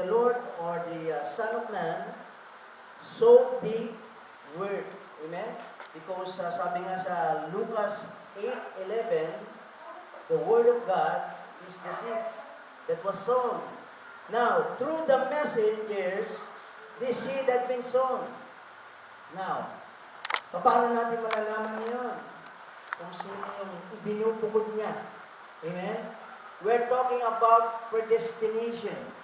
the Lord or the uh, Son of Man sowed the word. Amen? Because uh, sabi nga sa Lucas 8.11, the word of God is the seed that was sown. Now, through the messengers, this seed had been sown. Now, paano natin malalaman yun? Kung sino yung ibinubukod niya. Amen? We're talking about predestination.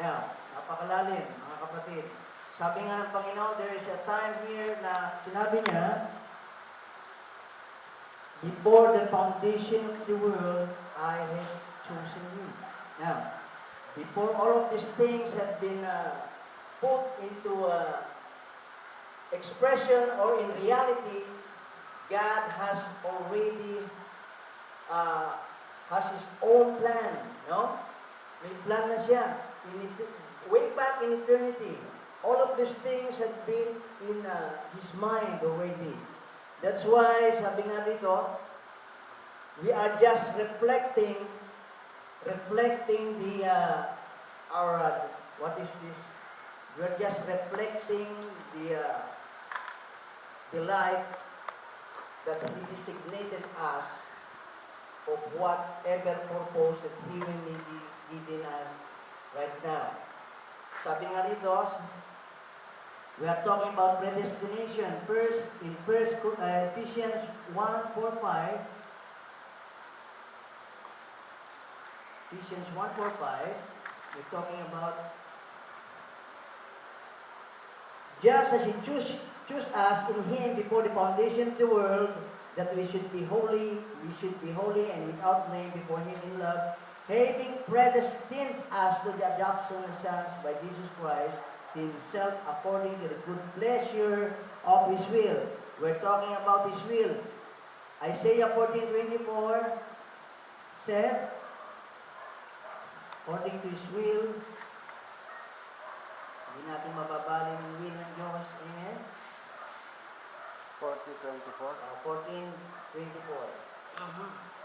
Now, napakalalim, mga kapatid. Sabi nga ng Panginoon, there is a time here na sinabi niya, Before the foundation of the world, I have chosen you. Now, before all of these things had been uh, put into uh, expression or in reality, God has already uh, has His own plan, no? May plan na siya. Way back in eternity, all of these things had been in uh, His mind already. That's why, sabi nga dito, we are just reflecting, reflecting the, uh, our, uh, what is this? We're just reflecting the, uh, the life that He designated us of whatever purpose that He will be giving us right now. Sabi nga rito, we are talking about predestination. First, in First uh, Ephesians 1, 4, 5, Ephesians 1, 4, 5, we're talking about just as He chose, chose us in Him before the foundation of the world, that we should be holy, we should be holy and without blame before Him in love, having predestined us to the adoption as sons by Jesus Christ, Himself according to the good pleasure of His will. We're talking about His will. Isaiah 14:24 said, according to His will, hindi natin mababali ng will ng Diyos. Amen? 4024. Uh, 14:24.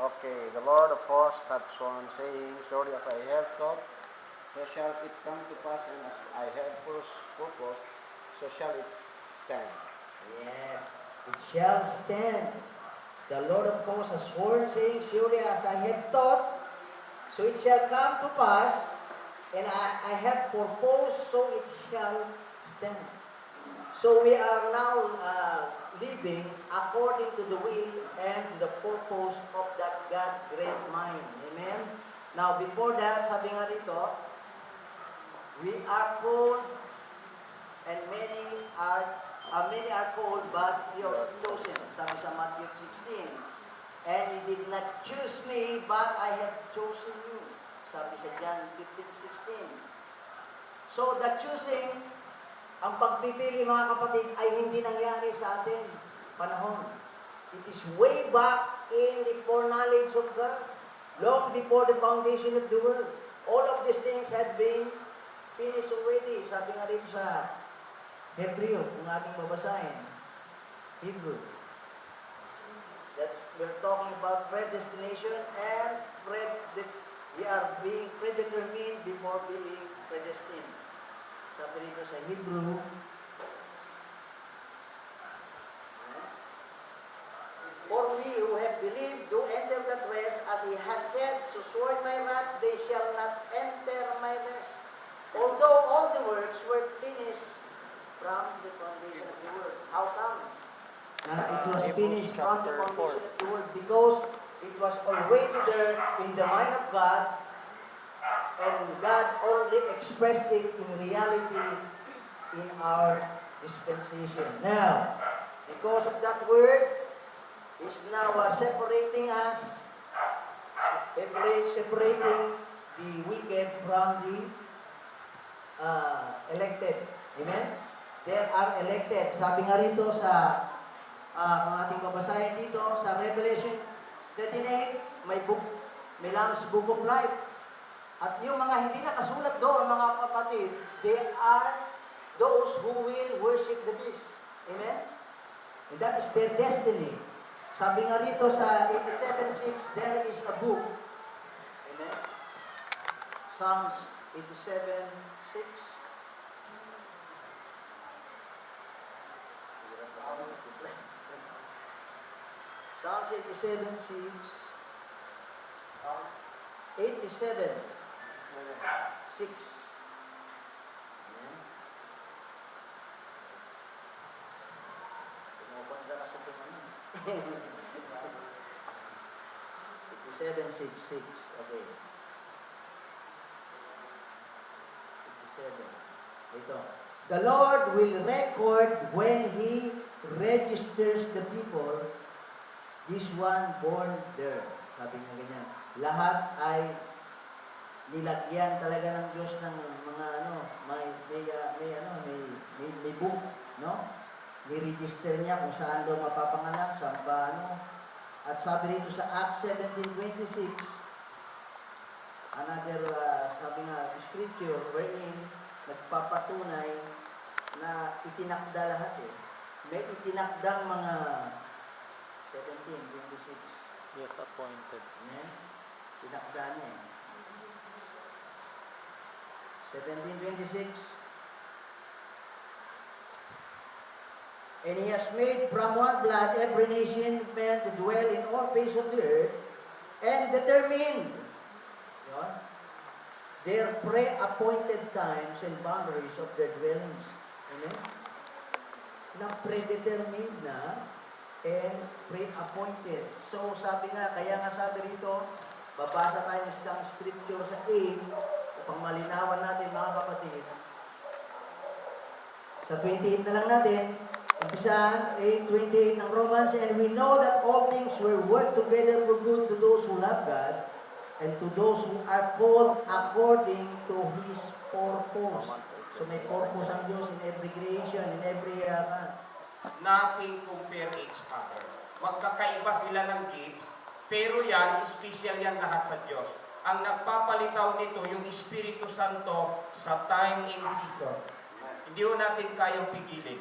Okay, the Lord of hosts hath sworn, saying, Surely as I have thought, so shall it come to pass, and as I have purposed, so shall it stand. Yes, it shall stand. The Lord of hosts has sworn, saying, Surely as I have thought, so it shall come to pass, and I, I have purposed, so it shall stand. So we are now uh, living according to the will and the purpose of that God great mind. Amen? Now, before that, sabi nga rito, we are called and many are uh, many are called but you are chosen. Sabi sa Matthew 16. And you did not choose me, but I have chosen you. Sabi sa John 15, 16. So the choosing, ang pagpipili mga kapatid ay hindi nangyari sa atin panahon. It is way back in the foreknowledge of God, long before the foundation of the world. All of these things had been finished already. Sabi nga dito sa Hebreo, kung ating babasahin. Hebrew. That's, we're talking about predestination and pred, we are being predetermined before being predestined. Sabi dito sa Hebrew, For we who have believed do enter that rest, as he has said, so sword my wrath, they shall not enter my rest. Although all the works were finished from the foundation of the world. How come? Uh, it was Hebrews finished from the foundation of the world because it was already there in the mind of God and God already expressed it in reality in our dispensation. Now, because of that word, is now uh, separating us, separa- separating the wicked from the uh, elected. Amen? There are elected. Sabi nga rito sa uh, kung ating babasahin dito sa Revelation 38, may book, may Lamb's Book of Life. At yung mga hindi nakasulat doon, mga kapatid, they are those who will worship the beast. Amen? And that is their destiny. Sabi nga rito sa 87.6, there is a book. Amen? Psalms 87, 6. Psalms 87, 6. 87, 6. Ayan. Pumupunta ka sa tingnan. 87, 6, 6. Okay. 87. Ito. The Lord will record when He registers the people, this one born there. Sabi niya ganyan. Lahat ay nilagyan talaga ng Diyos ng mga ano, may, may, uh, may ano, may, may, may book, no? Ni-register niya kung saan daw mapapanganak, saan ba ano. At sabi rito sa Acts 17.26, another, uh, sabi nga, scripture wherein nagpapatunay na itinakda lahat eh. May itinakdang mga 17.26. Yes, appointed. Amen? Tinakda niya eh. 1726. And he has made from one blood every nation men to dwell in all face of the earth, and determined yun, their pre-appointed times and boundaries of their dwellings. Amen? Na predetermined na and pre-appointed. So sabi nga, kaya nga sabi rito, babasa tayo ng scripture sa 8 malinawan natin mga kapatid. Sa 28 na lang natin, umpisahan 8.28 ng Romans, And we know that all things will work together for good to those who love God and to those who are called according to His purpose. So may purpose ang Diyos in every creation, in every uh, Nothing compare each other. Magkakaiba sila ng gifts, pero yan, special yan lahat sa Diyos. Ang nagpapalitaw nito, yung Espiritu Santo sa time and season. Hindi ho natin kayang pigilin.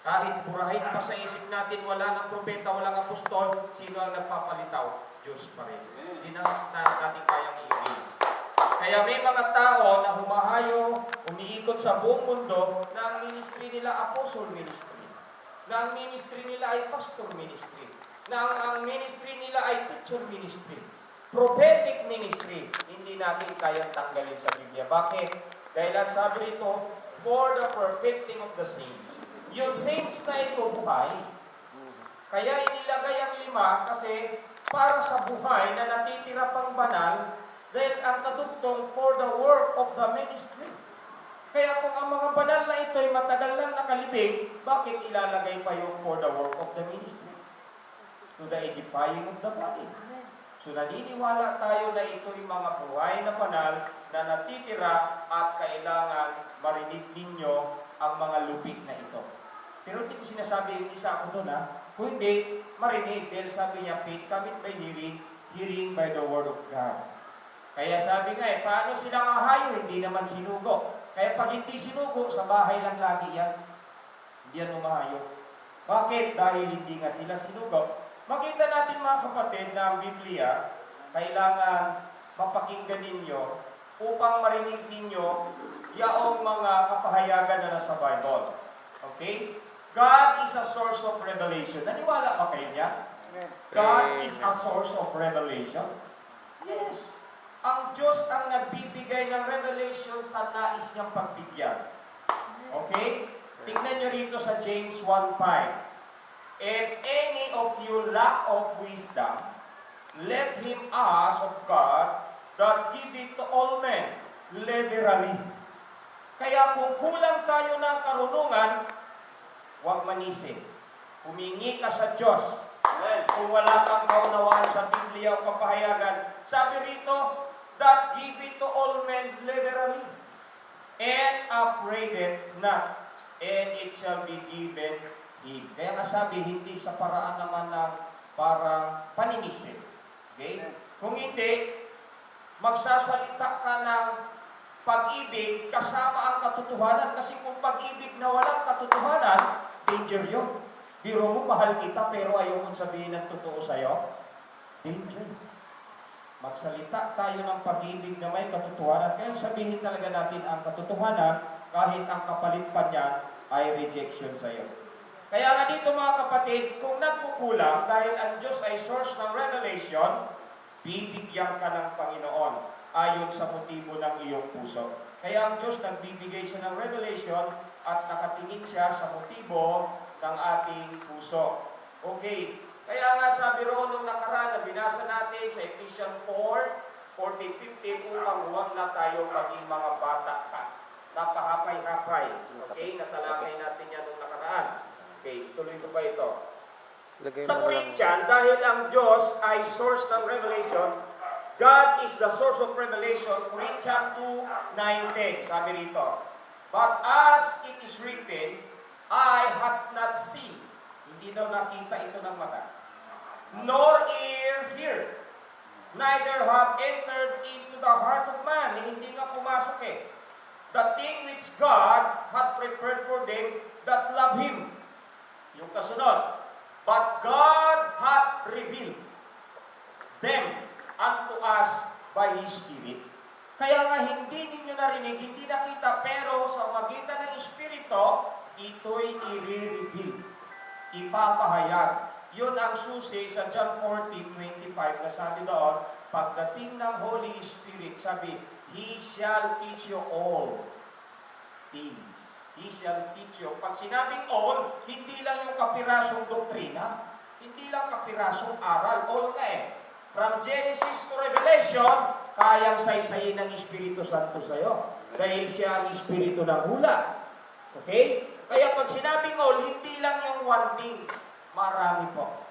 Kahit burahin pa sa isip natin, wala ng propeta, walang apostol, sino ang nagpapalitaw? Diyos pa rin. Hindi na na- natin kayang i-release. Kaya may mga tao na humahayo, umiikot sa buong mundo na ang ministry nila apostle ministry. Na ang ministry nila ay pastor ministry. Na ang, ang ministry nila ay teacher ministry. Prophetic ministry. Hindi natin kayang tanggalin sa Biblia. Bakit? Dahil ang sabi rito, for the perfecting of the saints. Yung saints na ito buhay, kaya inilagay ang lima kasi para sa buhay na natitira pang banal dahil ang katugtong for the work of the ministry. Kaya kung ang mga banal na ito ay matagal lang nakalibing, bakit ilalagay pa yung for the work of the ministry? To the edifying of the body. So naniniwala tayo na ito'y mga buhay na banal na natitira at kailangan marinig ninyo ang mga lupit na ito. Pero hindi ko sinasabi yung isa ako doon ha. Kung hindi, marinig. Dahil sabi niya, faith coming by hearing, hearing by the word of God. Kaya sabi nga eh, paano silang ahayo? Hindi naman sinugo. Kaya pag hindi sinugo, sa bahay lang lagi yan. Hindi yan umahayo. Bakit? Dahil hindi nga sila sinugo. Makita natin mga kapatid na ang Biblia, kailangan mapakinggan ninyo upang marinig ninyo yaong mga kapahayagan na nasa Bible. Okay? God is a source of revelation. Naniwala ba kayo niya? God is a source of revelation? Yes. Ang Diyos ang nagbibigay ng revelation sa nais niyang pagbigyan. Okay? Tingnan niyo rito sa James 1.5. If any of you lack of wisdom, let him ask of God that give it to all men liberally. Kaya kung kulang tayo ng karunungan, huwag manisip. Humingi ka sa Diyos. Kung wala kang kaunawaan sa Biblia o kapahayagan, sabi rito, that give it to all men liberally, and upbraided not, and it shall be given him. Kaya nga sabi, hindi sa paraan naman ng parang paninisip. Okay? Kung hindi, magsasalita ka ng pag-ibig kasama ang katotohanan. Kasi kung pag-ibig na walang katotohanan, danger yun. Biro mo, mahal kita, pero ayaw mong sabihin ng totoo sa'yo. Danger. Magsalita tayo ng pag-ibig na may katotohanan. Kaya sabihin talaga natin ang katotohanan kahit ang kapalit pa niyan ay rejection sa iyo. Kaya nga dito mga kapatid, kung nagkukulang dahil ang Diyos ay source ng revelation, bibigyan ka ng Panginoon ayon sa motibo ng iyong puso. Kaya ang Diyos nagbibigay siya ng revelation at nakatingin siya sa motibo ng ating puso. Okay, kaya nga sabi roon nung nakaraan na binasa natin sa Ephesians 4, 14, 15, upang huwag na tayo maging mga bata pa. Napahapay-hapay. Okay, natalakay natin yan nung nakaraan. Okay, tuloy ko pa ito. Lagay Sa. Corinthian, dahil ang Diyos ay source ng revelation, God is the source of revelation, Corinthians 2.19, sabi rito. But as it is written, I have not seen, hindi daw nakita ito ng mata, nor ear hear, neither have entered into the heart of man, hindi nga pumasok eh. The thing which God hath prepared for them that love Him. Yung kasunod, But God hath revealed them unto us by His Spirit. Kaya nga hindi ninyo narinig, hindi nakita, pero sa magitan ng Espiritu, ito'y i-reveal. Ipapahayag. Yun ang susi sa John 14:25 na sabi doon, pagdating ng Holy Spirit, sabi, He shall teach you all things. He shall teach you. Pag sinabing all, hindi lang yung kapirasong doktrina, hindi lang kapirasong aral, all na eh. From Genesis to Revelation, kayang saysayin ng Espiritu Santo sa'yo. Dahil siya ang Espiritu ng hula. Okay? Kaya pag sinabing all, hindi lang yung one thing. Marami po.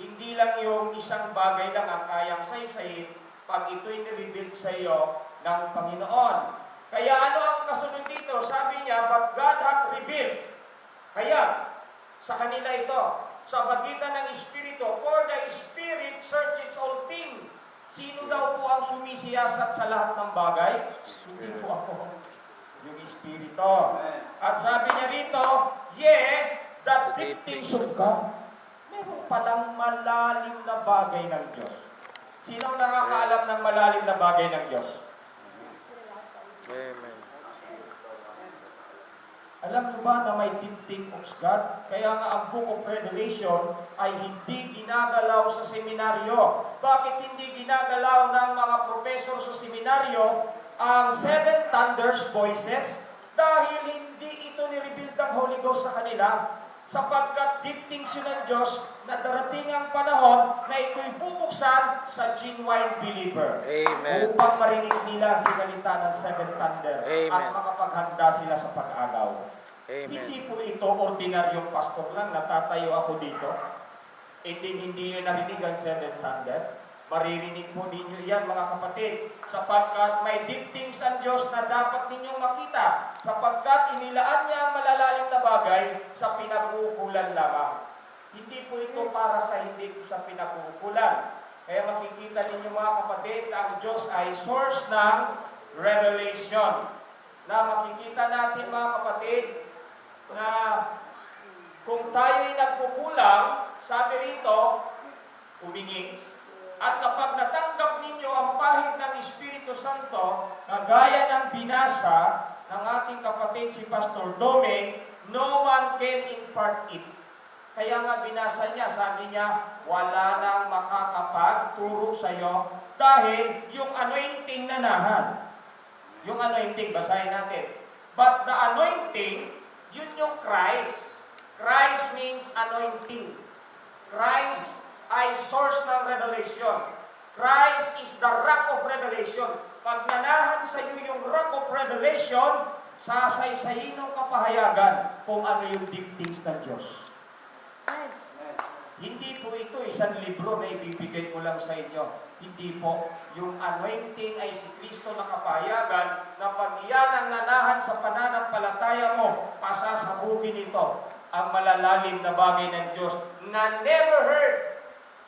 Hindi lang yung isang bagay lang ang kayang saysayin pag ito'y nireveal sa iyo ng Panginoon. Kaya ano ang kasunod dito? Sabi niya, but God hath revealed. Kaya, sa kanila ito, sa bagitan ng Espiritu, for the Spirit searches all things. Sino daw po ang sumisiyasat sa lahat ng bagay? Hindi po ako. Yung Espiritu. At sabi niya rito, yeah, the deep things of God. Meron palang malalim na bagay ng Diyos. Sino ang nakakaalam ng malalim na bagay ng Diyos? Amen. Alam niyo ba na may thing of God? Kaya nga ang Book of Revelation ay hindi ginagalaw sa seminaryo. Bakit hindi ginagalaw ng mga professor sa seminaryo ang Seven Thunders Voices? Dahil hindi ito nireveal ng Holy Ghost sa kanila. Sapagkat yun ng Diyos na darating ang panahon na ito'y bubuksan sa genuine believer. Amen. Upang marinig nila si salita ng Seven Thunder at Amen. makapaghanda sila sa pag-agaw. Amen. Hindi po ito ordinaryong pastor lang, natatayo ako dito. Hindi, hindi nyo narinig ang Seven Thunder. Maririnig po ninyo yan mga kapatid, sapagkat may deep things ang Diyos na dapat ninyong makita, sapagkat inilaan niya ang malalalim na bagay sa pinag-uukulan lamang. Hindi po ito para sa hindi po sa pinag-uukulan. Kaya makikita ninyo mga kapatid na ang Diyos ay source ng revelation. Na makikita natin mga kapatid na kung tayo ay nagkukulang, sabi rito, humingi. At kapag natanggap ninyo ang pahid ng Espiritu Santo, na gaya ng binasa ng ating kapatid si Pastor Dome, no one can impart it. Kaya nga binasa niya, sabi niya, wala nang makakapagturo sa iyo dahil yung anointing na nahan. Yung anointing, basahin natin. But the anointing, yun yung Christ. Christ means anointing. Christ ay source ng revelation. Christ is the rock of revelation. Pag nanahan sa iyo yung rock of revelation, sasaysayin ng kapahayagan kung ano yung deep things ng Diyos. Hindi po ito isang libro na ibibigay ko lang sa inyo. Hindi po. Yung anointing ay si Kristo na kapahayagan na pag iyan ang nanahan sa pananampalataya mo, pasasabugin ito ang malalalim na bagay ng Diyos na never heard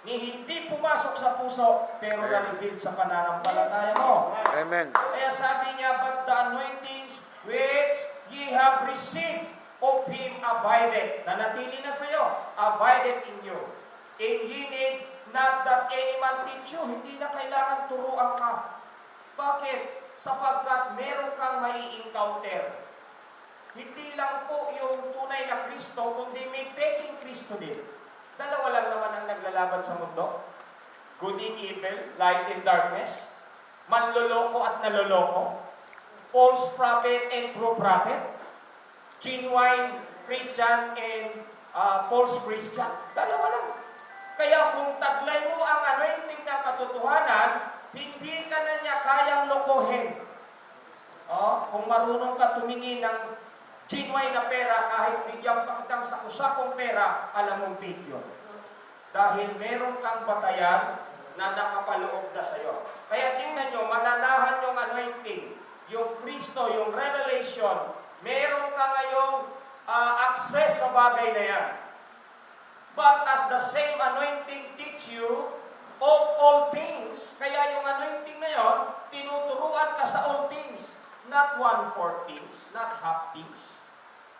ni hindi pumasok sa puso pero na-reveal sa pananampalataya mo. Amen. Kaya sabi niya, but the anointings which ye have received of Him abideth. Nanatili na sa iyo. Abideth in you. And ye need not that any man teach you. Hindi na kailangan turuan ka. Bakit? Sapagkat meron kang may encounter. Hindi lang po yung tunay na Kristo, kundi may peking Kristo din. Dalawa lang naman ang naglalaban sa mundo. Good and evil, light and darkness. Manloloko at naloloko. False prophet and true prophet. Genuine Christian and uh, false Christian. Dalawa lang. Kaya kung taglay mo ang anointing ng katotohanan, hindi ka na niya kayang lokohin. Oh, kung marunong ka tumingin ng genuine na pera, kahit bigyan pa kitang sakusakong pera, alam mong yun. Dahil meron kang batayan na nakapaloob na sa'yo. Kaya tingnan nyo, mananahan yung anointing, yung Kristo, yung revelation, meron ka ngayong ah, access sa bagay na yan. But as the same anointing teach you of all things, kaya yung anointing na yon, tinuturuan ka sa all things. Not one-fourth things, not half things.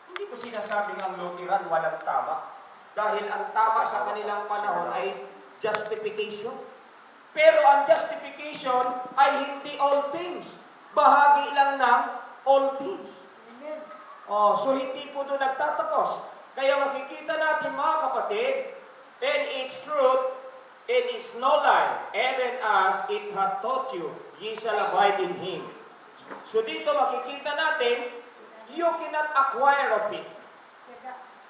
Hindi ko sinasabing ang Lutheran walang tama. Dahil ang tama sa kanilang panahon ay justification. Pero ang justification ay hindi all things. Bahagi lang ng all things. Oh, so hindi po doon nagtatapos. Kaya makikita natin mga kapatid, and its truth, it is no lie, even as it hath taught you, ye shall abide in Him. So dito makikita natin, you cannot acquire of it.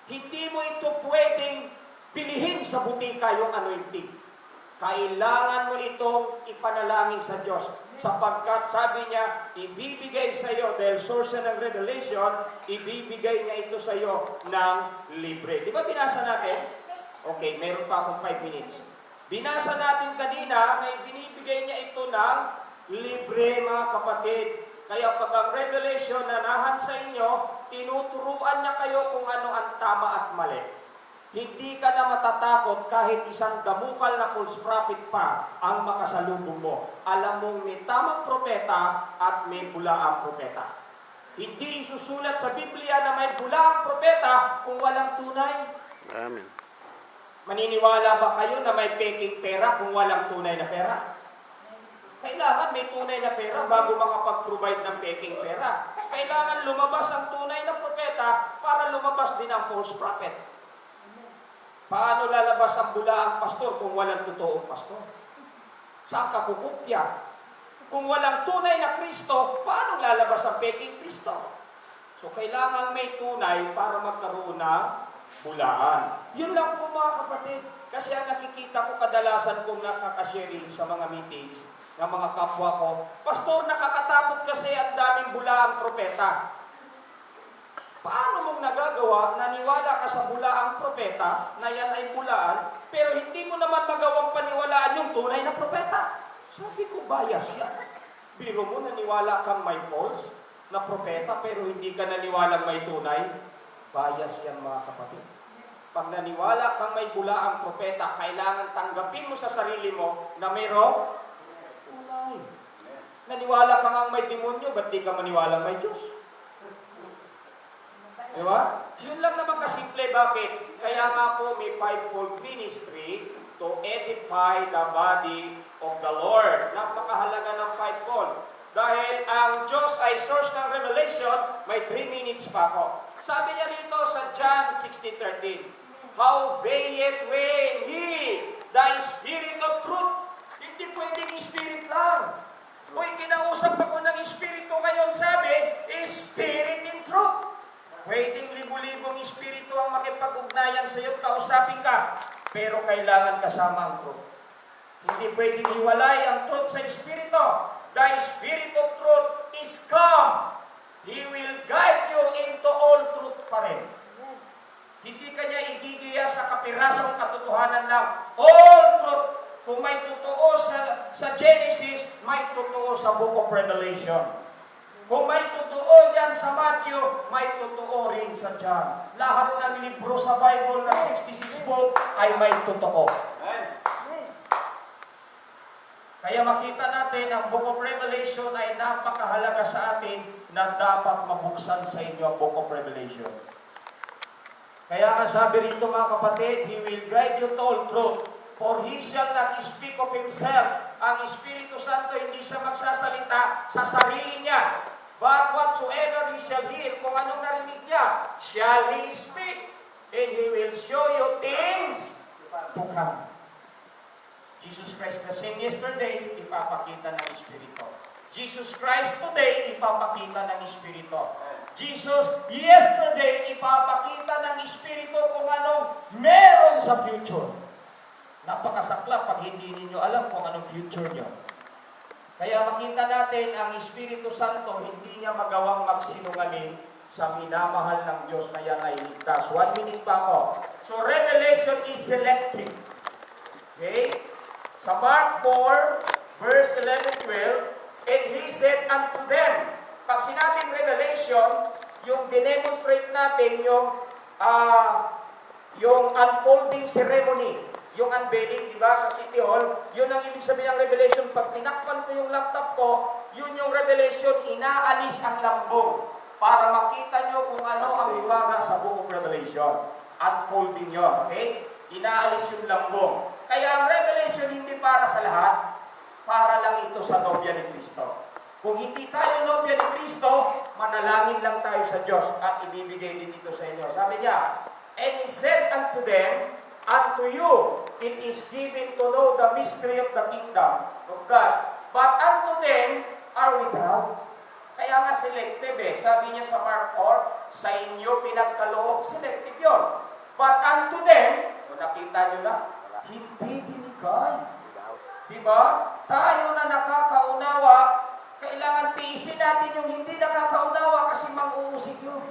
Hindi mo ito pwedeng bilihin sa butika yung anointing. Kailangan mo itong ipanalangin sa Diyos. Sapagkat sabi niya, ibibigay sa iyo, dahil source ng revelation, ibibigay niya ito sa iyo ng libre. Di ba binasa natin? Okay, meron pa akong 5 minutes. Binasa natin kanina na binibigay niya ito ng libre mga kapatid. Kaya pag ang revelation na nahan sa inyo, tinuturuan niya kayo kung ano ang tama at mali. Hindi ka na matatakot kahit isang damukal na false prophet pa ang makasalubong mo. Alam mong may tamang propeta at may bulaang propeta. Hindi isusulat sa Biblia na may bulaang propeta kung walang tunay. Amen. Maniniwala ba kayo na may peking pera kung walang tunay na pera? Kailangan may tunay na pera bago makapag-provide ng peking pera. Kailangan lumabas ang tunay na propeta para lumabas din ang false prophet. Paano lalabas ang bulaang pastor kung walang totoong pastor? Saan ka kukupya? Kung walang tunay na Kristo, paano lalabas ang peking Kristo? So kailangan may tunay para magkaroon ng bulaan. Yun lang po mga kapatid. Kasi ang nakikita ko kadalasan kong nakakasharing sa mga meetings ng mga kapwa ko, Pastor, nakakatakot kasi ang daming bulaang propeta. Paano mong nagagawa, naniwala ka sa bulaang propeta, na yan ay bulaan, pero hindi mo naman magawang paniwalaan yung tunay na propeta? Sabi ko, bias yan. Biro mo, naniwala kang may false na propeta, pero hindi ka naniwalang may tunay? Bias yan mga kapatid. Pag naniwala kang may bulaang propeta, kailangan tanggapin mo sa sarili mo na mayroong tunay. Naniwala ka nga may demonyo, ba't di ka maniwala may Diyos? Di ba? Yun lang naman kasimple. Bakit? Kaya nga po may fivefold ministry to edify the body of the Lord. Napakahalaga ng fivefold. Dahil ang Diyos ay source ng revelation, may 3 minutes pa ako. Sabi niya rito sa John 16.13, How veieth when He, the Spirit of truth. Hindi pwedeng Spirit lang. Uy, kinausap ako ng Espiritu ngayon, sabi, Spirit in truth. Pwedeng libu-libong espiritu ang makipag-ugnayan sa iyo kausapin ka, pero kailangan kasama ang truth. Hindi pwedeng hiwalay ang truth sa espiritu. The spirit of truth is come. He will guide you into all truth pa rin. Hindi ka niya igigiya sa kapirasong katotohanan lang. All truth. Kung may totoo sa, sa Genesis, may totoo sa Book of Revelation. Kung may totoo dyan sa Matthew, may totoo rin sa John. Lahat ng libro sa Bible na 66 book ay may totoo. Kaya makita natin ang Book of Revelation ay napakahalaga sa atin na dapat mabuksan sa inyo ang Book of Revelation. Kaya nga sabi rito mga kapatid, He will guide you to all truth. For he shall not speak of himself. Ang Espiritu Santo hindi siya magsasalita sa sarili niya. But whatsoever he shall hear, kung anong narinig niya, shall he speak. And he will show you things to come. Jesus Christ the same yesterday, ipapakita ng Espiritu. Jesus Christ today, ipapakita ng Espiritu. Jesus yesterday, ipapakita ng Espiritu kung anong meron sa future. Napakasakla pag hindi ninyo alam kung anong future nyo. Kaya makita natin ang Espiritu Santo, hindi niya magawang magsinungaling sa minamahal ng Diyos na yan ay ligtas. One minute pa ako. So revelation is selective. Okay? Sa Mark 4, verse 11, 12, And he said unto them, pag sinabing revelation, yung dinemonstrate natin yung ah yung unfolding ceremony, yung unveiling, di ba, sa City Hall, yun ang ibig sabihin ng revelation. Pag tinakpan ko yung laptop ko, yun yung revelation, inaalis ang lambong para makita nyo kung ano ang iwaga sa buong revelation. Unfolding yun, okay? Inaalis yung lambong. Kaya ang revelation hindi para sa lahat, para lang ito sa nobya ni Kristo. Kung hindi tayo nobya ni Kristo, manalangin lang tayo sa Diyos at ibibigay din ito sa inyo. Sabi niya, And he said unto them, Unto you it is given to know the mystery of the kingdom of God. But unto them are without. Kaya nga selective eh. Sabi niya sa Mark 4, sa inyo pinagkaloob, selective yun. But unto them, kung nakita nyo na, hindi binigay. Diba? Tayo na nakakaunawa, kailangan tiisin natin yung hindi nakakaunawa kasi mang-uusig yun.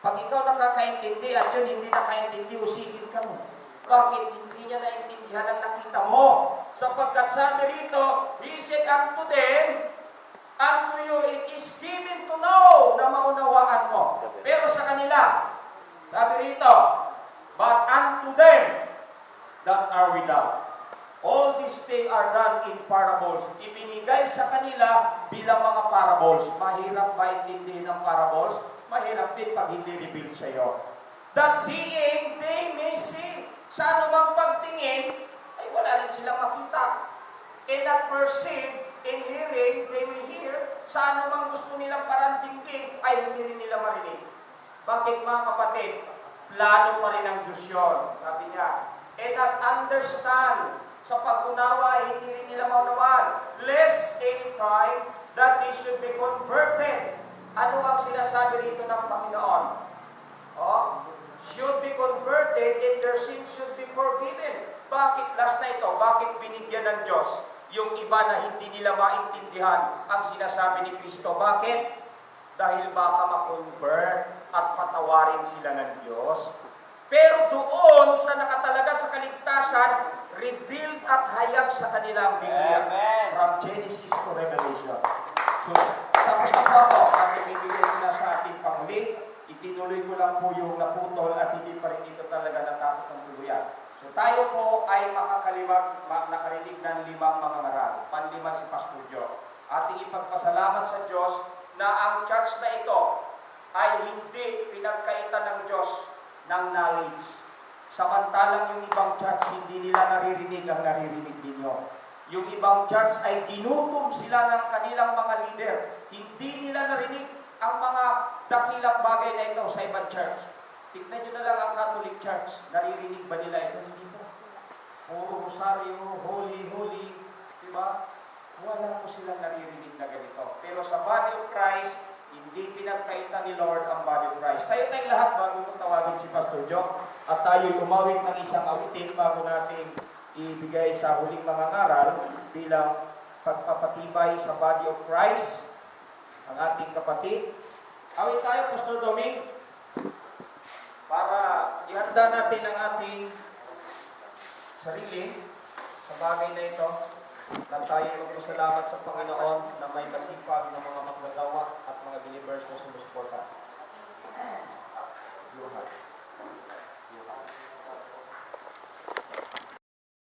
Pag ikaw nakakaintindi at yun hindi nakaintindi, usigin ka mo. Bakit hindi niya naintindihan ang nakita mo? Sapagkat sabi rito, He said unto them, Unto you it is given to know na maunawaan mo. Pero sa kanila, sabi rito, But unto them that are without. All these things are done in parables. Ibinigay sa kanila bilang mga parables. Mahirap maintindihan ng parables. Mahirap din pag hindi revealed sa iyo. That seeing, they may see. Sa pagtingin, ay wala rin silang makita. And that perceive, in hearing, they may hear. Sa anumang gusto nilang parantingin, ay hindi rin nila marinig. Bakit mga kapatid? Plano pa rin ng Diyos yun. Sabi niya, and that understand sa pag-unawa ay hindi rin nila maunawaan. Lest any time that they should be converted. Ano ang sinasabi rito ng Panginoon? Oh, should be converted and their sins should be forgiven. Bakit, last na ito, bakit binigyan ng Diyos yung iba na hindi nila maintindihan ang sinasabi ni Kristo? Bakit? Dahil baka ma-convert at patawarin sila ng Diyos. Pero doon sa nakatalaga sa kaligtasan, revealed at hayag sa kanilang Biblia. Amen. From Genesis to Revelation. So, tapos na po ako. Ang ibibigay na sa ating panghuli, itinuloy ko lang po yung naputol at hindi pa rin ito talaga natapos ng tuluyan. So tayo po ay makakaliwag, ma- nakarinig ng limang mga ngaral. Panlima si Pastor Joe. Ating ipagpasalamat sa Diyos na ang church na ito ay hindi pinagkaitan ng Diyos ng knowledge. Samantalang yung ibang church, hindi nila naririnig ang naririnig ninyo. Yung ibang church ay ginutom sila ng kanilang mga leader. Hindi nila narinig ang mga dakilang bagay na ito sa ibang church. Tignan nyo na lang ang Catholic Church. Naririnig ba nila ito? Hindi po. Puro rosaryo, holy, holy. Diba? Wala po silang naririnig na ganito. Pero sa body of Christ, hindi pinagkaitan ni Lord ang body of Christ. Tayo tayong lahat bago ko tawagin si Pastor Joe at tayo umawit ng isang awitin bago natin ibigay sa huling mga ngaral bilang pagpapatibay sa body of Christ ang ating kapatid. Awit tayo, Pastor Doming, para ihanda natin ang ating sarili sa bagay na ito na tayo magpasalamat sa Panginoon na may masipag na mga magagawa at mga believers na sumusuporta. Luhat.